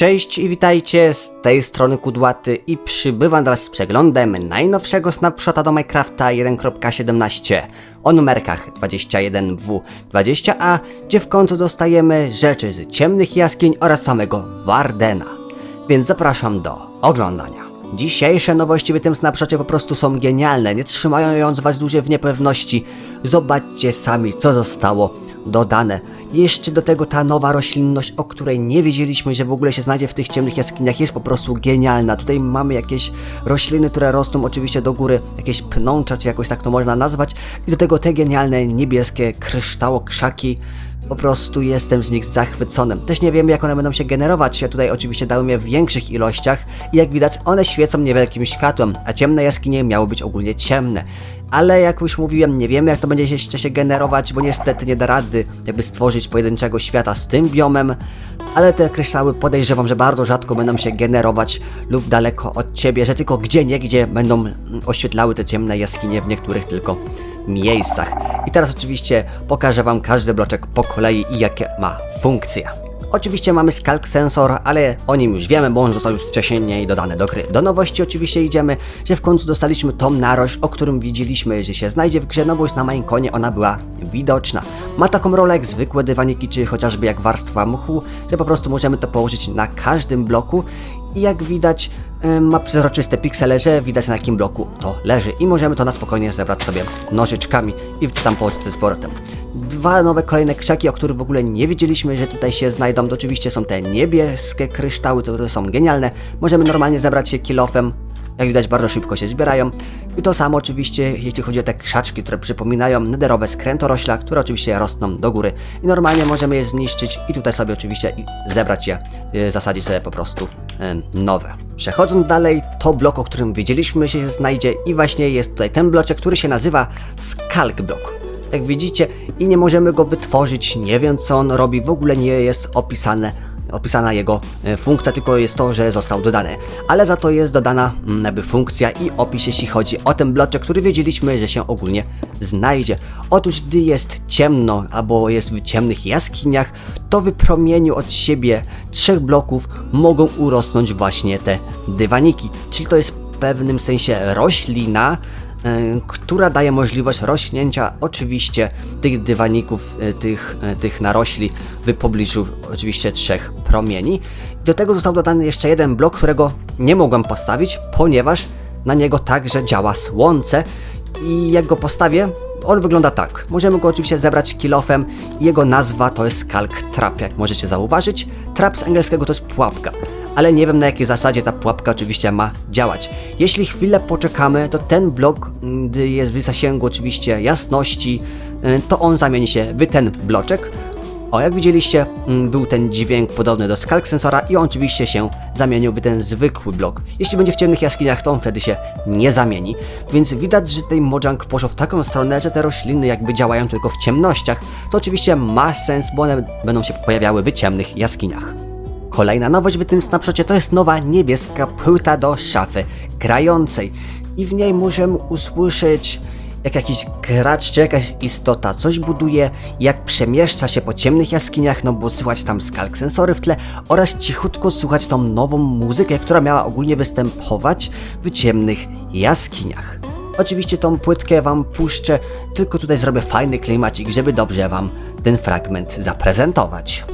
Cześć i witajcie, z tej strony Kudłaty i przybywam do Was z przeglądem najnowszego snapshota do Minecrafta 1.17 o numerkach 21W20A, gdzie w końcu dostajemy rzeczy z ciemnych jaskiń oraz samego Wardena. Więc zapraszam do oglądania. Dzisiejsze nowości w tym snapshocie po prostu są genialne, nie trzymając Was dłużej w niepewności. Zobaczcie sami, co zostało dodane. Jeszcze do tego ta nowa roślinność, o której nie wiedzieliśmy, że w ogóle się znajdzie w tych ciemnych jaskiniach, jest po prostu genialna. Tutaj mamy jakieś rośliny, które rosną oczywiście do góry, jakieś pnącza, czy jakoś tak to można nazwać. I do tego te genialne niebieskie kryształokrzaki. Po prostu jestem z nich zachwycony. Też nie wiem, jak one będą się generować. Ja tutaj oczywiście dałem je w większych ilościach i jak widać, one świecą niewielkim światłem, a ciemne jaskinie miały być ogólnie ciemne. Ale jak już mówiłem, nie wiemy, jak to będzie jeszcze się generować, bo niestety nie da rady, jakby stworzyć pojedynczego świata z tym biomem. Ale te kryształy podejrzewam, że bardzo rzadko będą się generować lub daleko od ciebie, że tylko gdzie niegdzie będą mm, oświetlały te ciemne jaskinie w niektórych tylko miejscach. I teraz oczywiście pokażę wam każdy bloczek po kolei i jakie ma funkcje. Oczywiście mamy Skalk Sensor, ale o nim już wiemy, bo on został już wcześniej dodany do gry. Do nowości oczywiście idziemy, że w końcu dostaliśmy tą narość, o którym widzieliśmy, że się znajdzie w grze, no bo już na Mineconie ona była widoczna. Ma taką rolę jak zwykłe dywaniki, czy chociażby jak warstwa mchu, że po prostu możemy to położyć na każdym bloku i jak widać ma przezroczyste piksele, że widać na jakim bloku to leży i możemy to na spokojnie zebrać sobie nożyczkami i tam położyć z powrotem. Dwa nowe kolejne krzaki, o których w ogóle nie wiedzieliśmy, że tutaj się znajdą, to oczywiście są te niebieskie kryształy, które są genialne. Możemy normalnie zebrać je kilofem, jak widać bardzo szybko się zbierają. I to samo oczywiście, jeśli chodzi o te krzaczki, które przypominają nederowe skrętorośla, które oczywiście rosną do góry. I normalnie możemy je zniszczyć i tutaj sobie oczywiście zebrać je, y, zasadzić sobie po prostu em, nowe. Przechodząc dalej, to blok, o którym wiedzieliśmy się znajdzie i właśnie jest tutaj ten bloczek, który się nazywa Skalk Block jak widzicie, i nie możemy go wytworzyć, nie wiem co on robi, w ogóle nie jest opisane, opisana jego e, funkcja, tylko jest to, że został dodany. Ale za to jest dodana mm, jakby funkcja i opis, jeśli chodzi o ten bloczek, który wiedzieliśmy, że się ogólnie znajdzie. Otóż, gdy jest ciemno, albo jest w ciemnych jaskiniach, to w promieniu od siebie trzech bloków mogą urosnąć właśnie te dywaniki. Czyli to jest w pewnym sensie roślina, która daje możliwość rośnięcia oczywiście tych dywaników, e, tych, e, tych narośli w pobliżu oczywiście trzech promieni. Do tego został dodany jeszcze jeden blok, którego nie mogłem postawić, ponieważ na niego także działa słońce i jak go postawię, on wygląda tak. Możemy go oczywiście zebrać kilofem jego nazwa to jest Skalk Trap, jak możecie zauważyć. Trap z angielskiego to jest pułapka ale nie wiem na jakiej zasadzie ta pułapka oczywiście ma działać. Jeśli chwilę poczekamy, to ten blok, mm, gdy jest w zasięgu oczywiście jasności, y, to on zamieni się w ten bloczek. O, jak widzieliście, mm, był ten dźwięk podobny do skalk sensora i on oczywiście się zamienił w ten zwykły blok. Jeśli będzie w ciemnych jaskiniach, to on wtedy się nie zamieni. Więc widać, że tutaj Mojang poszło w taką stronę, że te rośliny jakby działają tylko w ciemnościach, co oczywiście ma sens, bo one będą się pojawiały w ciemnych jaskiniach. Kolejna nowość w tym snapshocie to jest nowa niebieska płyta do szafy grającej i w niej możemy usłyszeć jak jakiś gracz czy jakaś istota coś buduje, jak przemieszcza się po ciemnych jaskiniach, no bo słychać tam skalk sensory w tle oraz cichutko słychać tą nową muzykę, która miała ogólnie występować w ciemnych jaskiniach. Oczywiście tą płytkę wam puszczę, tylko tutaj zrobię fajny klimacik, żeby dobrze wam ten fragment zaprezentować.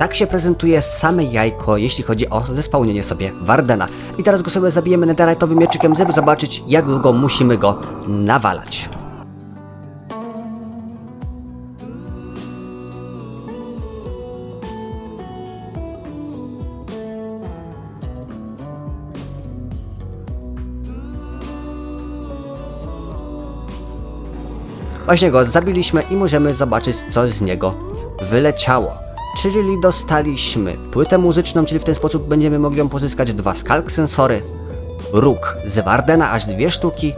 Tak się prezentuje same jajko, jeśli chodzi o zespałnienie sobie Wardena. I teraz go sobie zabijemy netherite'owym mieczykiem, żeby zobaczyć, jak długo musimy go nawalać. Właśnie go zabiliśmy i możemy zobaczyć, co z niego wyleciało. Czyli dostaliśmy płytę muzyczną, czyli w ten sposób będziemy mogli ją pozyskać dwa skalk sensory, róg z Wardena, aż dwie sztuki.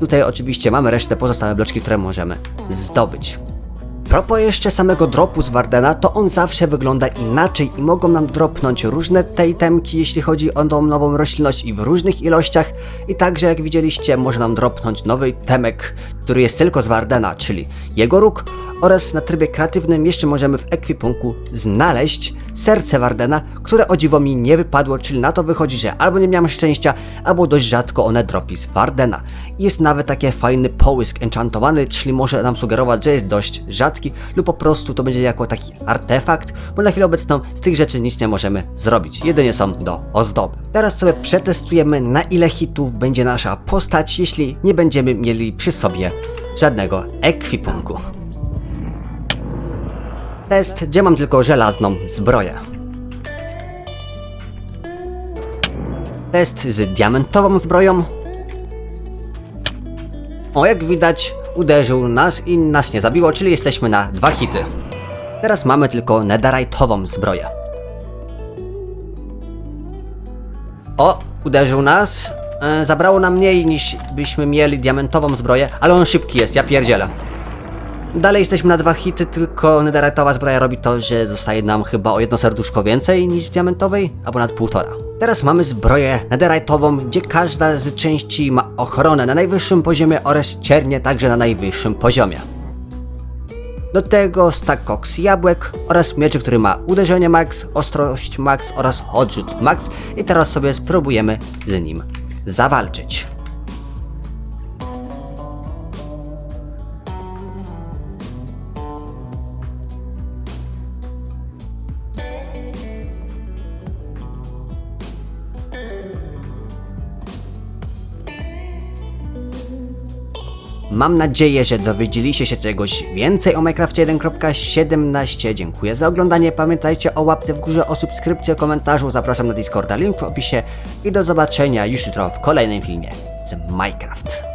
Tutaj oczywiście mamy resztę pozostałe bloczki, które możemy zdobyć. Propos jeszcze samego dropu z Wardena, to on zawsze wygląda inaczej i mogą nam dropnąć różne te itemki, jeśli chodzi o tą nową roślinność i w różnych ilościach. I także jak widzieliście, może nam dropnąć nowy temek, który jest tylko z Wardena, czyli jego róg oraz na trybie kreatywnym jeszcze możemy w ekwipunku znaleźć serce Wardena, które o dziwo mi nie wypadło, czyli na to wychodzi, że albo nie miałem szczęścia, albo dość rzadko one dropi z Wardena. Jest nawet taki fajny połysk enchantowany, czyli może nam sugerować, że jest dość rzadki lub po prostu to będzie jako taki artefakt, bo na chwilę obecną z tych rzeczy nic nie możemy zrobić, jedynie są do ozdoby. Teraz sobie przetestujemy na ile hitów będzie nasza postać, jeśli nie będziemy mieli przy sobie żadnego ekwipunku. Test, gdzie mam tylko żelazną zbroję. Test z diamentową zbroją. O, jak widać, uderzył nas i nas nie zabiło, czyli jesteśmy na dwa hity. Teraz mamy tylko netherite'ową zbroję. O, uderzył nas. E, zabrało nam mniej niż byśmy mieli diamentową zbroję, ale on szybki jest, ja pierdzielę. Dalej jesteśmy na dwa hity, tylko netherite'owa zbroja robi to, że zostaje nam chyba o jedno serduszko więcej niż diamentowej, albo nad półtora. Teraz mamy zbroję netherite'ową, gdzie każda z części ma ochronę na najwyższym poziomie oraz ciernie także na najwyższym poziomie. Do tego stack jabłek oraz mieczyk, który ma uderzenie max, ostrość max oraz odrzut max i teraz sobie spróbujemy z nim zawalczyć. Mam nadzieję, że dowiedzieliście się czegoś więcej o Minecrafcie 1.17. Dziękuję za oglądanie. Pamiętajcie o łapce w górze, o subskrypcji, o komentarzu. Zapraszam na Discorda, link w opisie. I do zobaczenia już jutro w kolejnym filmie z Minecraft.